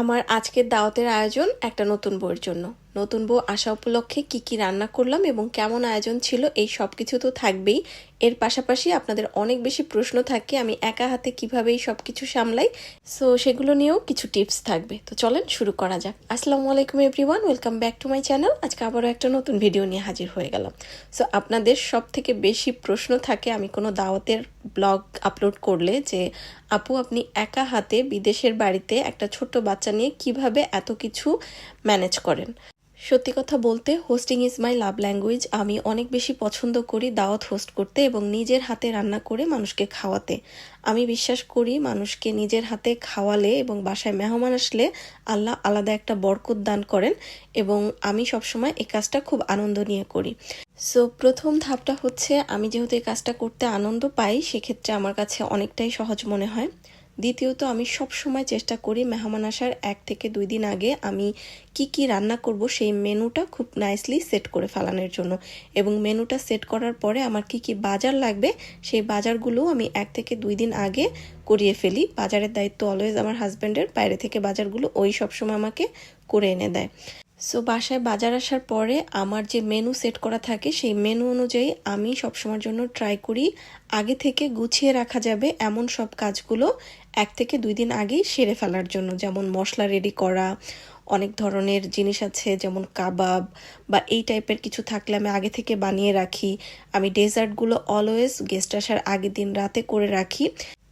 আমার আজকের দাওয়াতের আয়োজন একটা নতুন বইয়ের জন্য। নতুন বউ আসা উপলক্ষে কি কি রান্না করলাম এবং কেমন আয়োজন ছিল, এই সব কিছু তো থাকবেই। এর পাশাপাশি আপনাদের অনেক বেশি প্রশ্ন থাকে, আমি একা হাতে কীভাবে এই সব কিছু সামলাই। সো সেগুলো নিয়েও কিছু টিপস থাকবে। তো চলেন শুরু করা যাক। আসসালামু আলাইকুম everyone welcome back to my channel আজকে আবারও একটা নতুন ভিডিও নিয়ে হাজির হয়ে গেলাম। সো আপনাদের সব থেকে বেশি প্রশ্ন থাকে, আমি কোনো দাওয়াতের ব্লগ আপলোড করলে যে, আপু, আপনি একা হাতে বিদেশের বাড়িতে একটা ছোট্ট বাচ্চা নিয়ে কীভাবে এত কিছু ম্যানেজ করেন? সত্যি কথা বলতে hosting is my love language আমি অনেক বেশি পছন্দ করি দাওয়াত হোস্ট করতে এবং নিজের হাতে রান্না করে মানুষকে খাওয়াতে। আমি বিশ্বাস করি মানুষকে নিজের হাতে খাওয়ালে এবং বাসায় মেহমান আসলে আল্লাহ আলাদা একটা বরকত দান করেন এবং আমি সবসময় এই কাজটা খুব আনন্দ নিয়ে করি। সো প্রথম ধাপটা হচ্ছে আমি যেহেতু এই কাজটা করতে আনন্দ পাই, সেক্ষেত্রে আমার কাছে অনেকটাই সহজ মনে হয়। দ্বিতীয়ত, আমি সব সময় চেষ্টা করি মেহমান আসার এক থেকে দুই দিন আগে আমি কি কি রান্না করব সেই মেনুটা খুব নাইসলি সেট করে ফেলানোর জন্য। এবং মেনুটা সেট করার পরে আমার কি কি বাজার লাগবে সেই বাজারগুলো আমি এক থেকে দুই দিন আগে করিয়ে ফেলি। বাজারের দায়িত্ব অলওয়েজ আমার হাজব্যান্ডের বাইরে থেকে বাজারগুলো ওই সবসময় আমাকে করে এনে দেয়। সো বাসায় বাজার আসার পরে আমার যে মেনু সেট করা থাকে, সেই মেনু অনুযায়ী আমি সবসময়ের জন্য ট্রাই করি। আগে থেকে গুছিয়ে রাখা যাবে এমন সব কাজগুলো এক থেকে দুই দিন আগেই সেরে ফেলার জন্য। যেমন মশলা রেডি করা, অনেক ধরনের জিনিস আছে, যেমন কাবাব বা এই টাইপের কিছু থাকলে আমি আগে থেকে বানিয়ে রাখি। আমি ডেজার্টগুলো অলওয়েজ গেস্ট আসার আগের দিন রাতে করে রাখি।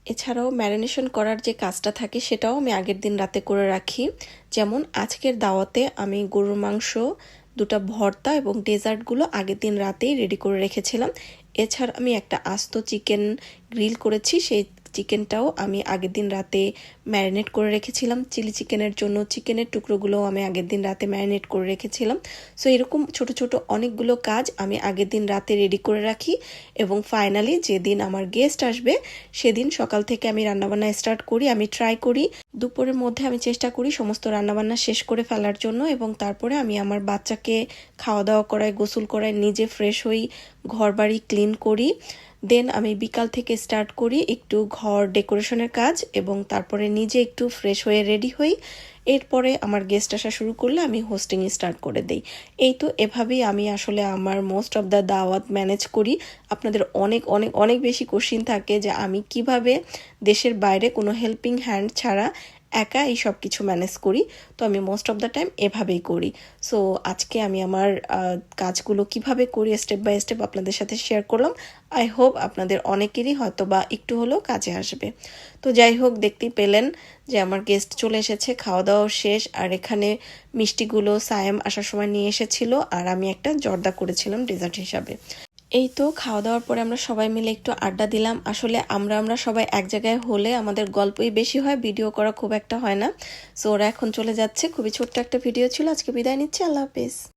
এছাড়াও ম্যারিনেশন করার যে কাজটা থাকে সেটাও আমি আগের দিন রাতে করে রাখি। যেমন আজকের দাওয়াতে আমি গরুর মাংস, দুটা ভর্তা এবং ডেজার্টগুলো আগের দিন রাতেই রেডি করে রেখেছিলাম। এছাড়া আমি একটা আস্ত চিকেন গ্রিল করেছি, সেই চিকেনটাও আমি আগের দিন রাতে ম্যারিনেট করে রেখেছিলাম। চিলি চিকেনের জন্য চিকেনের টুকরোগুলোও আমি আগের দিন রাতে ম্যারিনেট করে রেখেছিলাম। সো এরকম ছোট ছোট অনেকগুলো কাজ আমি আগের দিন রাতে রেডি করে রাখি এবং ফাইনালি যেদিন আমার গেস্ট আসবে, সেদিন সকাল থেকে আমি রান্নাবান্না স্টার্ট করি, আমি ট্রাই করি। দুপুরের মধ্যে আমি চেষ্টা করি সমস্ত রান্নাবান্না শেষ করে ফেলার জন্য এবং তারপরে আমি আমার বাচ্চাকে খাওয়া দাওয়া করাই গোসল করাই নিজে ফ্রেশ হই ঘর বাড়ি ক্লিন করি। দেন আমি বিকাল থেকে স্টার্ট করি একটু ঘর ডেকোরেশনের কাজ এবং তারপরে নিজে একটু ফ্রেশ হয়ে রেডি হই। এরপরে আমার গেস্ট আসা শুরু করলে আমি হোস্টিং স্টার্ট করে দেই। এই তো এভাবেই আমি আসলে আমার মোস্ট অফ দ্য দাওয়াত ম্যানেজ করি। আপনাদের অনেক অনেক অনেক বেশি কোশ্চিন থাকে যে আমি কীভাবে দেশের বাইরে কোনো হেল্পিং হ্যান্ড ছাড়া একা এই সব কিছু ম্যানেজ করি। তো আমি মোস্ট অফ দ্য টাইম এভাবেই করি। সো আজকে আমি আমার কাজগুলো কীভাবে করি স্টেপ বাই স্টেপ আপনাদের সাথে শেয়ার করলাম। আই হোপ আপনাদের অনেকেরই হয়তো বা একটু হলেও কাজে আসবে। তো যাই হোক, দেখতেই পেলেন যে আমার গেস্ট চলে এসেছে খাওয়া দাওয়া শেষ। আর এখানে মিষ্টিগুলো, সায়েম আসার সময় নিয়ে এসেছিল। আর আমি একটা জর্দা করেছিলাম ডেজার্ট হিসাবে। এই তো খাওয়া দাওয়ার পরে আমরা সবাই মিলে একটু আড্ডা দিলাম। আসলে আমরা আমরা সবাই এক জায়গায় হলে আমাদের গল্পই বেশি হয়, ভিডিও করা খুব একটা হয় না। সো ওরা এখন চলে যাচ্ছে। খুবই ছোট্ট একটা ভিডিও ছিল। আজকে বিদায় নিচ্ছি। আল্লাহ হাফিজ।